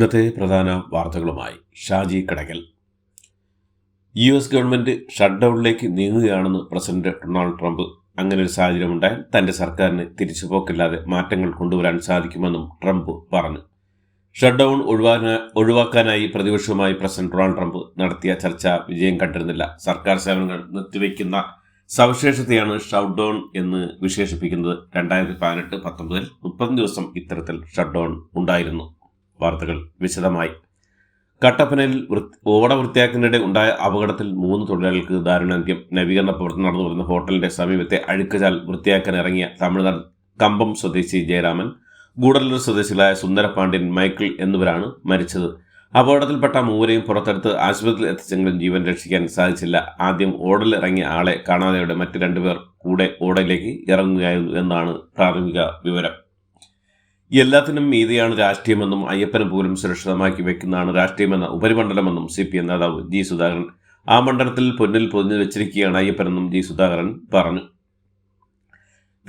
ഇന്നത്തെ പ്രധാന വാർത്തകളുമായി Shaji Kadakal. U S government ഷട്ട്ഡൌണിലേക്ക് നീങ്ങുകയാണെന്ന് പ്രസിഡന്റ് ഡൊണാൾഡ് ട്രംപ്. അങ്ങനെ ഒരു സാഹചര്യമുണ്ടായാൽ തന്റെ സർക്കാരിന് തിരിച്ചുപോക്കില്ലാതെ മാറ്റങ്ങൾ കൊണ്ടുവരാൻ സാധിക്കുമെന്നും ട്രംപ് പറഞ്ഞു. ഷട്ട്ഡൌൺ ഒഴിവാക്കാ ഒഴിവാക്കാനായി പ്രതിപക്ഷവുമായി പ്രസിഡന്റ് ഡൊണാൾഡ് ട്രംപ് നടത്തിയ ചർച്ച വിജയം കണ്ടിരുന്നില്ല. സർക്കാർ സേവനങ്ങൾ നിർത്തിവെക്കുന്ന സവിശേഷതയാണ് ഷട്ട് ഡൗൺ എന്ന് വിശേഷിപ്പിക്കുന്നത്. രണ്ടായിരത്തി പതിനെട്ട് പത്തൊമ്പതിൽ മുപ്പത് ദിവസം ഇത്തരത്തിൽ ഷട്ട് ഡൗൺ ഉണ്ടായിരുന്നു. വാർത്തകൾ വിശദമായി. കട്ടപ്പനയിൽ ഓട വൃത്തിയാക്കുന്നതിനിടെ ഉണ്ടായ അപകടത്തിൽ മൂന്ന് തൊഴിലാളികൾക്ക് ദാരുണാന്ത്യം നവീകരണ പ്രവർത്തനം നടന്നു വരുന്ന ഹോട്ടലിന്റെ സമീപത്തെ അഴുക്കുചാൽ വൃത്തിയാക്കാൻ ഇറങ്ങിയ തമിഴ്നാട് കമ്പം സ്വദേശി ജയരാമൻ ഗൂഡല്ലൂർ സ്വദേശികളായ സുന്ദരപാണ്ഡ്യൻ മൈക്കിൾ എന്നിവരാണ് മരിച്ചത്. അപകടത്തിൽപ്പെട്ട മൂവരെയും പുറത്തെടുത്ത് ആശുപത്രിയിൽ എത്തിച്ചെങ്കിലും ജീവൻ രക്ഷിക്കാൻ സാധിച്ചില്ല. ആദ്യം ഓടലിറങ്ങിയ ആളെ കാണാതെയോടെ മറ്റ് രണ്ടുപേർ കൂടെ ഓടയിലേക്ക് ഇറങ്ങുകയായിരുന്നു എന്നാണ് പ്രാഥമിക വിവരം. എല്ലാത്തിനും മീതിയാണ് രാഷ്ട്രീയമെന്നും അയ്യപ്പനെ പോലും സുരക്ഷിതമാക്കി വെക്കുന്നതാണ് രാഷ്ട്രീയമെന്ന ഉപരിമണ്ഡലമെന്നും സി പി എം നേതാവ് ജി സുധാകരൻ ആ മണ്ഡലത്തിൽ പൊന്നിൽ പൊതിഞ്ഞു വെച്ചിരിക്കുകയാണ് അയ്യപ്പനെന്നും ജി സുധാകരൻ പറഞ്ഞു.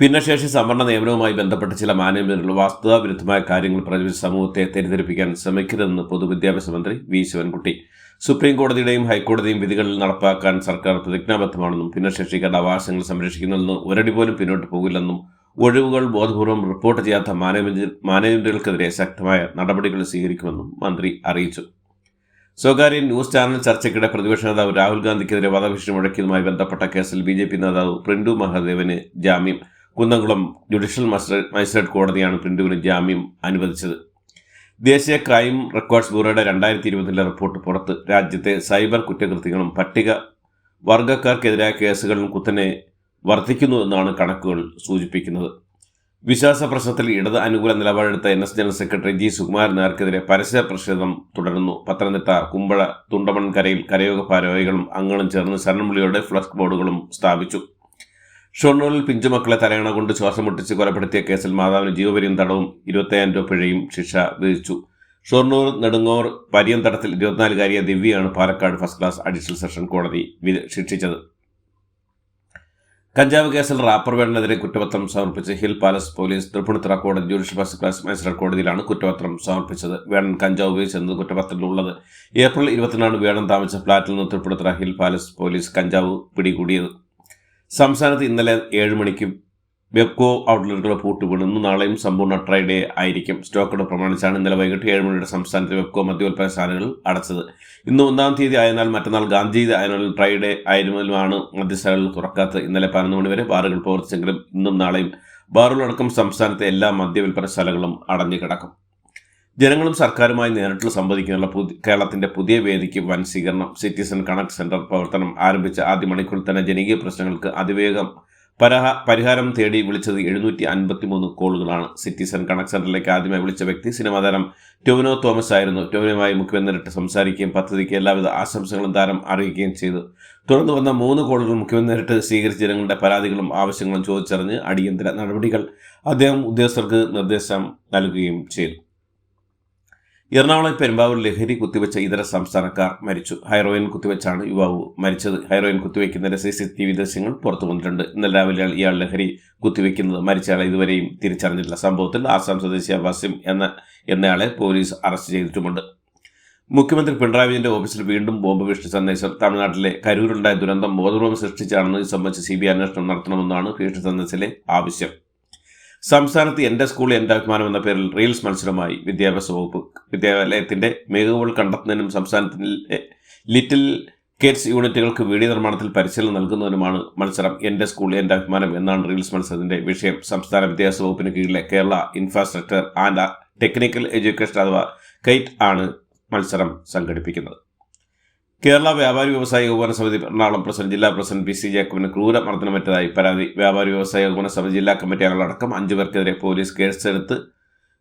ഭിന്നശേഷി സംവരണ നിയമനവുമായി ബന്ധപ്പെട്ട ചില മാനേജ്മെന്റുകൾ വാസ്തവവിരുദ്ധമായ കാര്യങ്ങൾ പ്രചരിച്ച് സമൂഹത്തെ തെറ്റിദ്ധരിപ്പിക്കാൻ ശ്രമിക്കരുതെന്ന് പൊതുവിദ്യാഭ്യാസ മന്ത്രി വി ശിവൻകുട്ടി. സുപ്രീം കോടതിയുടെയും ഹൈക്കോടതിയും വിധികളിൽ നടപ്പാക്കാൻ സർക്കാർ പ്രതിജ്ഞാബദ്ധമാണെന്നും ഭിന്നശേഷിക്കാരുടെ അവകാശങ്ങൾ സംരക്ഷിക്കുന്നതിൽ ഒരടി പോലും പിന്നോട്ട് പോകില്ലെന്നും ഒഴിവുകൾ ബോധപൂർവം റിപ്പോർട്ട് ചെയ്യാത്ത മാനേജ് മാനേജ്മെന്റുകൾക്കെതിരെ ശക്തമായ നടപടികൾ സ്വീകരിക്കുമെന്നും മന്ത്രി അറിയിച്ചു. സ്വകാര്യ ന്യൂസ് ചാനൽ ചർച്ചയ്ക്കിടെ പ്രതിപക്ഷ നേതാവ് രാഹുൽ ഗാന്ധിക്കെതിരെ വധഭീഷണി മുഴക്കിയതുമായി ബന്ധപ്പെട്ട കേസിൽ ബി ജെ പി നേതാവ് പ്രിന്റു മഹാദേവന് ജാമ്യം. കുന്നംകുളം ജുഡീഷ്യൽ മജിസ്ട്രേറ്റ് കോടതിയാണ് പ്രിന്റുവിന് ജാമ്യം അനുവദിച്ചത്. ദേശീയ ക്രൈം റെക്കോർഡ്സ് ബ്യൂറോയുടെ രണ്ടായിരത്തി ഇരുപതിലെ റിപ്പോർട്ട് പുറത്ത് രാജ്യത്തെ സൈബർ കുറ്റകൃത്യങ്ങളും പട്ടിക വർഗക്കാർക്കെതിരായ കേസുകളും കുത്തനെ വർദ്ധിക്കുന്നു എന്നാണ് കണക്കുകൾ സൂചിപ്പിക്കുന്നത്. വിശ്വാസ പ്രശ്നത്തിൽ ഇടത് അനുകൂല നിലപാടെടുത്ത N S general secretary G. Sukumaran നായർക്കെതിരെ പരസ്യ പ്രതിഷേധം തുടരുന്നു. പത്തനംതിട്ട കുമ്പള തുണ്ടമൺകരയിൽ കരയോഗ ഭാരവാഹികളും അംഗങ്ങളും ചേർന്ന് ശരണംവിളിയോടെ ഫ്ലക്സ് ബോർഡുകളും സ്ഥാപിച്ചു. ഷൊർണൂരിൽ പിഞ്ചുമക്കളെ തലയണ കൊണ്ട് ശ്വാസം മുട്ടിച്ച് കൊലപ്പെടുത്തിയ കേസിൽ മാതാവിന് ജീവപര്യം തടവും ഇരുപത്തയ്യായിരം രൂപ പിഴയും ശിക്ഷ വിധിച്ചു. ഷൊർണൂർ നെടുങ്ങോർ തടത്തിൽ ഇരുപത്തിനാലുകാരിയ ദിവ്യയാണ് Palakkad first class additional session കോടതി ശിക്ഷിച്ചത്. കഞ്ചാവ് കേസിൽ റാപ്പർ വേണ്ടതിനെ കുറ്റപത്രം സമർപ്പിച്ച് ഹിൽ പാലസ് പോലീസ് തൃപ്പൂണിത്തുറ കോടതി ജുഡീഷ്യൽ ഫസ്റ്റ് ക്ലാസ് മജിസ്ട്രേറ്റ് കോടതിയിലാണ് കുറ്റപത്രം സമർപ്പിച്ചത്. വേണൻ കഞ്ചാവ് ഉപയോഗിച്ചെന്നത് കുറ്റപത്രത്തിലുള്ളത്. ഏപ്രിൽ ഇരുപത്തിനാണ് വേണൻ താമസിച്ച ഫ്ളാറ്റിൽ നിന്ന് തൃപ്പൂണിത്തുറ ഹിൽ പാലസ് പോലീസ് കഞ്ചാവ് പിടികൂടിയത്. സംസ്ഥാനത്ത് ഇന്നലെ ഏഴ് മണിക്ക് വെബ്കോ ഔട്ട്ലെറ്റുകൾ പൂട്ടുപിടുന്നു നാളെയും സമ്പൂർണ ട്രൈഡേ ആയിരിക്കും. സ്റ്റോക്കോട് പ്രമാണിച്ചാണ് ഇന്നലെ വൈകിട്ട് ഏഴ് മണിയുടെ സംസ്ഥാനത്തെ വെബ്കോ മദ്യോൽപാദനശാലകൾ അടച്ചത്. ഇന്ന് ഒന്നാം തീയതി ആയതിനാൽ മറ്റന്നാൾ ഗാന്ധി ആയതിനാൽ ട്രൈഡേ ആയിരുന്നതിലുമാണ് മദ്യശാലകൾ തുറക്കാത്തത്. ഇന്നലെ പതിനൊന്ന് മണിവരെ ബാറുകൾ പ്രവർത്തിച്ചെങ്കിലും ഇന്നും നാളെയും ബാറുകളടക്കം സംസ്ഥാനത്തെ എല്ലാ മദ്യവിൽപ്പനശാലകളും അടഞ്ഞു കിടക്കും. ജനങ്ങളും സർക്കാരുമായി നേരിട്ട് സംവദിക്കാനുള്ള പുതിയ കേരളത്തിന്റെ പുതിയ വേദിക്ക് വൻ സ്വീകരണം. സിറ്റിസൺ കണക്ട് സെന്റർ പ്രവർത്തനം ആരംഭിച്ച ആദ്യ മണിക്കൂറിൽ തന്നെ ജനകീയ പ്രശ്നങ്ങൾക്ക് അതിവേഗം പരഹ പരിഹാരം തേടി വിളിച്ചത് എഴുന്നൂറ്റി അൻപത്തി മൂന്ന് കോളുകളാണ്. സിറ്റിസൺ കണക്ട് സെന്ററിലേക്ക് ആദ്യമായി വിളിച്ച വ്യക്തി സിനിമാ താരം ടോവിനോ തോമസ് ആയിരുന്നു ടോവിനോമായി മുഖ്യമന്ത്രിയിട്ട് സംസാരിക്കുകയും പദ്ധതിക്ക് എല്ലാവിധ ആശംസകളും താരം അറിയിക്കുകയും ചെയ്തു. തുടർന്ന് വന്ന മൂന്ന് കോളുകൾ മുഖ്യമന്ത്രിയിട്ട് സ്വീകരിച്ച ജനങ്ങളുടെ പരാതികളും ആവശ്യങ്ങളും ചോദിച്ചറിഞ്ഞ് അടിയന്തര നടപടികൾ അദ്ദേഹം ഉദ്യോഗസ്ഥർക്ക് നിർദ്ദേശം നൽകുകയും ചെയ്തു. എറണാകുളം പെരുമ്പാവൂർ ലഹരി കുത്തിവെച്ച ഇതര സംസ്ഥാനക്കാർ മരിച്ചു. ഹൈറോയിൻ കുത്തിവെച്ചാണ് യുവാവ് മരിച്ചത്. ഹൈറോയിൻ കുത്തിവെക്കുന്നതിന്റെ സി സി ടി വി ദൃശ്യങ്ങൾ പുറത്തു വന്നിട്ടുണ്ട്. ഇന്നലെ രാവിലെ ഇയാൾ ലഹരി കുത്തിവെക്കുന്നത് മരിച്ചയാളെ ഇതുവരെയും തിരിച്ചറിഞ്ഞിട്ടില്ല. സംഭവത്തിൽ ആസാം സ്വദേശിയ വസിം എന്ന എന്നയാളെ പോലീസ് അറസ്റ്റ് ചെയ്തിട്ടുമുണ്ട്. മുഖ്യമന്ത്രി പിണറായി വിജയന്റെ ഓഫീസിൽ വീണ്ടും ബോംബ് ഭീഷണി സന്ദേശം. തമിഴ്നാട്ടിലെ കരൂരുണ്ടായ ദുരന്തം ബോധപൂർവം സൃഷ്ടിച്ചാണെന്ന് സംബന്ധിച്ച് സി ബി അന്വേഷണം നടത്തണമെന്നാണ് ഭീഷണി സന്ദേശത്തിലെ ആവശ്യം. സംസ്ഥാനത്ത് എന്റെ സ്കൂൾ എന്റെ അഭിമാനം എന്ന പേരിൽ റീൽസ് മത്സരമായി വിദ്യാഭ്യാസ വകുപ്പ് വിദ്യാലയത്തിന്റെ മികവുകൾ കണ്ടെത്തുന്നതിനും സംസ്ഥാനത്തിലെ ലിറ്റിൽ കിഡ്സ് യൂണിറ്റുകൾക്ക് വീഡിയോ നിർമ്മാണത്തിൽ പരിശീലനം നൽകുന്നതിനുമാണ് മത്സരം എന്റെ സ്കൂൾ എന്റെ അഭിമാനം എന്നാണ് റീൽസ് മത്സരത്തിന്റെ വിഷയം. സംസ്ഥാന വിദ്യാഭ്യാസ വകുപ്പിന് കീഴിലെ Kerala infrastructure and technical education അഥവാ കൈറ്റ് ആണ് മത്സരം സംഘടിപ്പിക്കുന്നത്. കേരള വ്യാപാരി വ്യവസായ ഏകോപന സമിതി എറണാകുളം പ്രസിഡന്റ് ജില്ലാ പ്രസിഡന്റ് പി സി ജേക്കബിന് ക്രൂര മർദ്ദനമേറ്റതായി പരാതി. വ്യാപാരി വ്യവസായ ഏകോപന സമിതി ജില്ലാ കമ്മിറ്റി അംഗങ്ങളടക്കം അഞ്ചു പേർക്കെതിരെ പോലീസ് കേസെടുത്ത്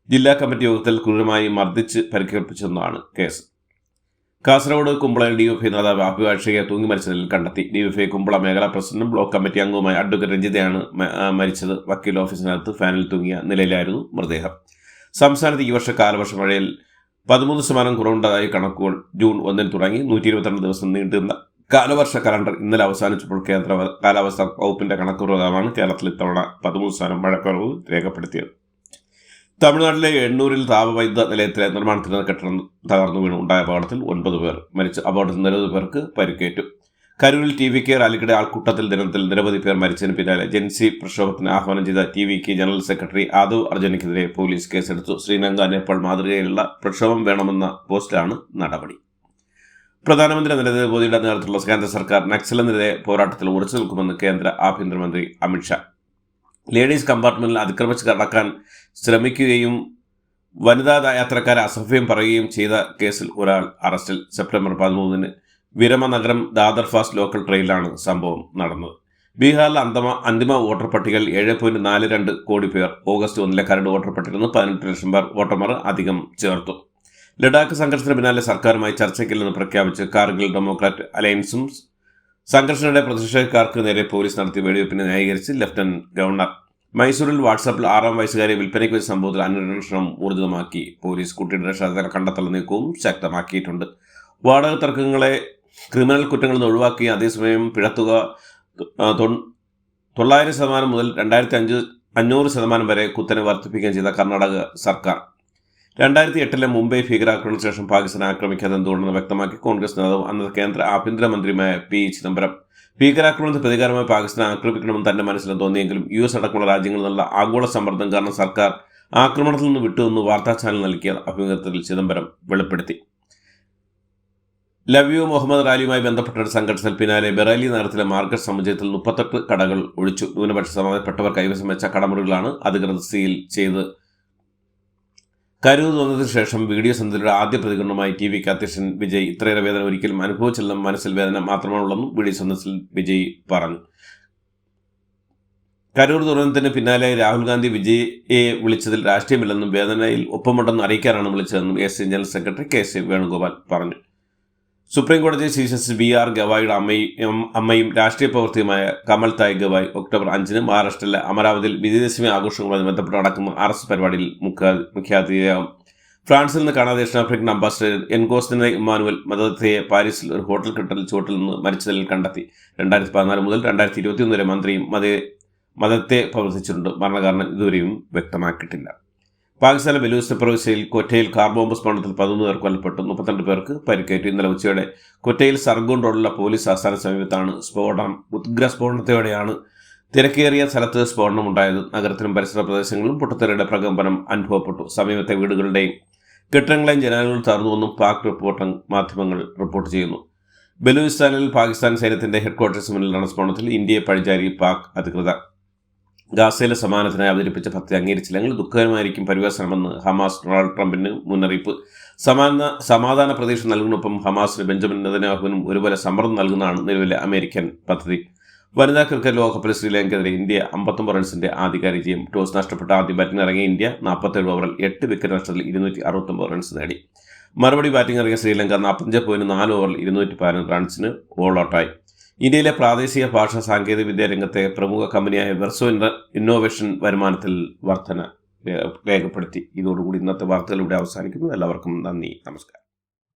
ജില്ലാ കമ്മിറ്റി യോഗത്തിൽ ക്രൂരമായി മർദ്ദിച്ച് പരിക്കേൽപ്പിച്ചെന്നാണ് കേസ്. കാസർഗോഡ് കുമ്പളയിൽ ഡി എഫ് ഐ നേതാവ് അഭിഭാഷകയെ തൂങ്ങി മരിച്ച നിലയിൽ കണ്ടെത്തി. ഐ കുമ്പള മേഖലാ പ്രസിഡന്റും ബ്ലോക്ക് കമ്മിറ്റി അംഗവുമായ അഡ്വക്കേറ്റ് രഞ്ജിതയാണ് മരിച്ചത്. വക്കീൽ ഓഫീസിനകത്ത് ഫാനിൽ തൂങ്ങിയ നിലയിലായിരുന്നു മൃതദേഹം. സംസ്ഥാനത്ത് ഈ വർഷ കാലവർഷ മഴയിൽ പതിമൂന്ന് ശതമാനം കുറവുണ്ടായ കണക്കുകൾ ജൂൺ ഒന്നിന് തുടങ്ങി നൂറ്റി ഇരുപത്തിരണ്ട് ദിവസം നീണ്ടുന്ന കാലവർഷ കലണ്ടർ ഇന്നലെ അവസാനിച്ചപ്പോൾ കേന്ദ്ര കാലാവസ്ഥാ വകുപ്പിന്റെ കണക്ക് പ്രകാരമാണ് കേരളത്തിൽ ഇത്തവണ പതിമൂന്ന് ശതമാനം മഴക്കുറവ് രേഖപ്പെടുത്തിയത്. തമിഴ്നാട്ടിലെ എണ്ണൂരിൽ താപവൈദ്യുത നിലയത്തിലെ നിർമ്മാണത്തിന് കെട്ടിടം തകർന്നു വീണു. ഉണ്ടായ അപകടത്തിൽ ഒൻപത് പേർ മരിച്ചു. അപകടത്തിൽ നിരവധി പേർക്ക് പരിക്കേറ്റു. കരൂരിൽ ടി വി കെ റാലിക്കിടെ ആൾക്കൂട്ടത്തിൽ ദിനത്തിൽ നിരവധി പേർ മരിച്ചതിന് പിന്നാലെ ജൻസി പ്രക്ഷോഭത്തിന് ആഹ്വാനം ചെയ്ത T V K general secretary Aadhav അർജുനയ്ക്കെതിരെ police കേസെടുത്തു. ശ്രീലങ്ക നേപ്പാൾ മാതൃകയിലുള്ള പ്രക്ഷോഭം വേണമെന്ന പോസ്റ്റിലാണ് നടപടി. പ്രധാനമന്ത്രി നരേന്ദ്രമോദിയുടെ നേതൃത്വത്തിലുള്ള കേന്ദ്ര സർക്കാർ നക്സലിനെതിരെ പോരാട്ടത്തിൽ ഉറച്ചു നിൽക്കുമെന്ന് കേന്ദ്ര ആഭ്യന്തരമന്ത്രി അമിത്ഷാ ലേഡീസ് കമ്പാർട്ട്മെന്റിൽ അതിക്രമിച്ച് കടക്കാൻ ശ്രമിക്കുകയും വനിതാ യാത്രക്കാരെ അസഭ്യം പറയുകയും ചെയ്ത കേസിൽ ഒരാൾ അറസ്റ്റിൽ. സെപ്റ്റംബർ പതിമൂന്നിന് വിരമനഗരം ദാദർ ഫാസ്റ്റ് ലോക്കൽ ട്രെയിനിലാണ് സംഭവം നടന്നത്. ബീഹാറിലെ അന്തമ അന്തിമ വോട്ടർ പട്ടികയിൽ ഏഴ് പോയിന്റ് നാല് രണ്ട് കോടി പേർ ഓഗസ്റ്റ് ഒന്നിലെ കരട് വോട്ടർ പട്ടികയിൽ നിന്ന് പതിനെട്ട് ലക്ഷം പേർ വോട്ടർമാർ അധികം ചേർത്തു. ലഡാക്ക് സംഘർഷത്തിന് പിന്നാലെ സർക്കാരുമായി ചർച്ചയ്ക്കില്ലെന്ന് പ്രഖ്യാപിച്ച് കാർഗിൽ ഡെമോക്രാറ്റ് അലയൻസും സംഘർഷത്തിനിടെ പ്രതിഷേധക്കാർക്ക് നേരെ പോലീസ് നടത്തിയ വെടിവയ്പ്പിനെ ന്യായീകരിച്ച് ലഫ്റ്റനന്റ് ഗവർണർ. മൈസൂരിൽ വാട്സാപ്പിൽ ആറാം വയസ്സുകാരെ വിൽപ്പനയ്ക്ക് വെച്ച സംഭവത്തിൽ അന്വേഷണം ഊർജിതമാക്കി. പോലീസ് കുട്ടിയുടെ രക്ഷാകര കണ്ടെത്തൽ നീക്കവും ശക്തമാക്കിയിട്ടുണ്ട്. വാടക തർക്കങ്ങളെ ക്രിമിനൽ കുറ്റങ്ങൾ നിന്ന് ഒഴിവാക്കി അതേസമയം പിഴത്തുക തൊള്ളായിരം ശതമാനം മുതൽ രണ്ടായിരത്തി അഞ്ച് അഞ്ഞൂറ് ശതമാനം വരെ കുത്തനെ വർദ്ധിപ്പിക്കുകയും ചെയ്ത കർണാടക സർക്കാർ. രണ്ടായിരത്തി എട്ടിലെ മുംബൈ ഭീകരാക്രമണത്തിന് ശേഷം പാകിസ്ഥാൻ ആക്രമിക്കാതെ എന്തുകൊണ്ടെന്ന് വ്യക്തമാക്കി കോൺഗ്രസ് നേതാവ് അന്നത്തെ കേന്ദ്ര ആഭ്യന്തരമന്ത്രിയുമായ പി ചിദംബരം. ഭീകരാക്രമണത്തിന് പ്രതികാരമായി പാകിസ്ഥാൻ ആക്രമിക്കണമെന്ന് തന്റെ മനസ്സിലും തോന്നിയെങ്കിലും യു എസ് അടക്കമുള്ള രാജ്യങ്ങളിൽ നിന്നുള്ള ആഗോള സമ്മർദ്ദം കാരണം സർക്കാർ ആക്രമണത്തിൽ നിന്ന് വിട്ടുവെന്ന് വാർത്താ ചാനൽ നൽകിയ അഭിമുഖത്തിൽ ചിദംബരം വെളിപ്പെടുത്തി. ലവ് യു മുഹമ്മദ് റാലിയുമായി ബന്ധപ്പെട്ട ഒരു സംഘടനത്തിൽ പിന്നാലെ ബെറാലി നഗരത്തിലെ മാർക്കറ്റ് സമുച്ചയത്തിൽ മുപ്പത്തെട്ട് കടകൾ ഒഴിച്ചു. ന്യൂനപക്ഷ സമയപ്പെട്ടവർ കൈവശം വെച്ച കടമുറികളാണ് അധികൃതർ സീൽ ചെയ്ത് കരൂർ തോന്നതിനു ശേഷം വീഡിയോ സന്ധ്യയുടെ ആദ്യ പ്രതികരണമായി ടി വിക്ക് അധ്യക്ഷൻ വിജയ് ഇത്രയേറെ വേദന ഒരിക്കലും അനുഭവിച്ചില്ലെന്നും മനസ്സിൽ വേദന മാത്രമാണുള്ളതെന്നും വീഡിയോ സന്ദർശനത്തിൽ വിജയ് പറഞ്ഞു. കരൂർ ദുരന്തത്തിന് പിന്നാലെ രാഹുൽ ഗാന്ധി വിജയെ വിളിച്ചതിൽ രാഷ്ട്രീയമില്ലെന്നും വേദനയിൽ ഒപ്പമുണ്ടെന്ന് അറിയിക്കാനാണ് വിളിച്ചതെന്നും S C general secretary K C Venugopal പറഞ്ഞു. സുപ്രീം കോടതി ചീഫ് ജസ്റ്റിസ് ബി ആർ ഗവായിയുടെ അമ്മയും അമ്മയും രാഷ്ട്രീയ പ്രവർത്തിയുമായ കമൽ തായ് ഗവായ് ഒക്ടോബർ അഞ്ചിന് മഹാരാഷ്ട്രയിലെ അമരാവതിയിൽ വിജയദശമി ആഘോഷങ്ങളുമായി ബന്ധപ്പെട്ട് നടക്കുന്ന ആർ എസ് പരിപാടിയിൽ മുഖ്യ മുഖ്യാതിഥിയാകും ഫ്രാൻസിൽ നിന്ന് കാണാതെ ദക്ഷിണാഫ്രിക്കൻ അംബാസിഡർ എൻഗോസ്റ്റിനെ ഇമ്മാനുവൽ മദത്തയെ പാരീസിൽ ഒരു ഹോട്ടൽ കെട്ടൽ ചുവട്ടിൽ നിന്ന് മരിച്ചതിൽ കണ്ടെത്തി. രണ്ടായിരത്തി പതിനാല് മുതൽ രണ്ടായിരത്തി ഇരുപത്തിയൊന്ന് വരെ മന്ത്രിയും മതേ മതത്തെ പ്രവർത്തിച്ചിട്ടുണ്ട്. മരണകാരണം ഇതുവരെയും വ്യക്തമാക്കിയിട്ടില്ല. പാകിസ്ഥാനിലെ ബലൂചിസ്ഥാൻ പ്രവിശ്യയിൽ കൊറ്റയിൽ കാർ ബോംബ് സ്ഫോടനത്തിൽ പതിനൊന്ന് പേർ കൊല്ലപ്പെട്ടു മുപ്പത്തിരണ്ട് പേർക്ക് പരിക്കേറ്റു. ഇന്നലെ ഉച്ചയോടെ കൊറ്റയിൽ സർഗൂൺ റോഡിലുള്ള പോലീസ് ആസ്ഥാന സമീപത്താണ് സ്ഫോടനം ഉഗ്ര സ്ഫോടനത്തോടെയാണ് തിരക്കേറിയ സ്ഥലത്ത് സ്ഫോടനം ഉണ്ടായത് നഗരത്തിലും പരിസര പ്രദേശങ്ങളിലും പൊട്ടത്തെറിയുടെ പ്രകമ്പനം അനുഭവപ്പെട്ടു. സമീപത്തെ വീടുകളുടെയും കെട്ടിടങ്ങളെയും ജനാലകളും തകർന്നുവെന്നും പാക് റിപ്പോർട്ട് മാധ്യമങ്ങൾ റിപ്പോർട്ട് ചെയ്യുന്നു. ബലൂചിസ്ഥാനിൽ പാകിസ്ഥാൻ സൈന്യത്തിന്റെ ഹെഡ്ക്വാർട്ടേഴ്സ് മുന്നിൽ നടന്ന സ്ഫോടനത്തിൽ. ഇന്ത്യയെ പഴിചാരി പാക് അധികൃതർ. ഗാസയിലെ സമാനത്തിനായി അവതരിപ്പിച്ച ഭക്തി അംഗീകരിച്ചില്ലെങ്കിൽ ദുഃഖകരമായിരിക്കും പരിവേഷണമെന്ന് ഹമാസ് ഡൊണാൾഡ് ട്രംപിന് മുന്നറിയിപ്പ്. സമാന സമാധാന പ്രതീക്ഷ നൽകുന്നൊപ്പം ഹമാസിന് ബെഞ്ചമിൻ നെതന്യാഹുവിനും ഒരുപോലെ സമ്മർദ്ദം നൽകുന്നതാണ് നിലവിലെ അമേരിക്കൻ പദ്ധതി. വനിതാ ക്രിക്കറ്റ് ലോകകപ്പിൽ ശ്രീലങ്കയ്ക്കെതിരെ ഇന്ത്യ അമ്പത്തൊമ്പത് റൺസിന്റെ ആധികാരി ജയം. ടോസ് നഷ്ടപ്പെട്ട ആദ്യ ബാറ്റിംഗ് ഇറങ്ങിയ ഇന്ത്യ നാൽപ്പത്തേഴ് ഓവറിൽ എട്ട് വിക്കറ്റ് നഷ്ടത്തിൽ ഇരുന്നൂറ്റി അറുപത്തൊമ്പത് റൺസ് നേടി. മറുപടി ബാറ്റിംഗ് ഇറങ്ങിയ ശ്രീലങ്ക നാൽപ്പത്തഞ്ച് പോയിന്റ് നാല് ഓവറിൽ ഇരുന്നൂറ്റി പതിനൊന്ന് റൺസിന് ഓൾ ഔട്ടായി. ഇന്ത്യയിലെ പ്രാദേശിക ഭാഷാ സാങ്കേതിക വിദ്യ രംഗത്തെ പ്രമുഖ കമ്പനിയായ വെർസോ ഇന്നോവേഷൻ വരുമാനത്തിൽ വർധന രേഖപ്പെടുത്തി. ഇതോടുകൂടി ഇന്നത്തെ വാർത്തകളിലൂടെ അവസാനിക്കുന്നു. എല്ലാവർക്കും നന്ദി നമസ്കാരം.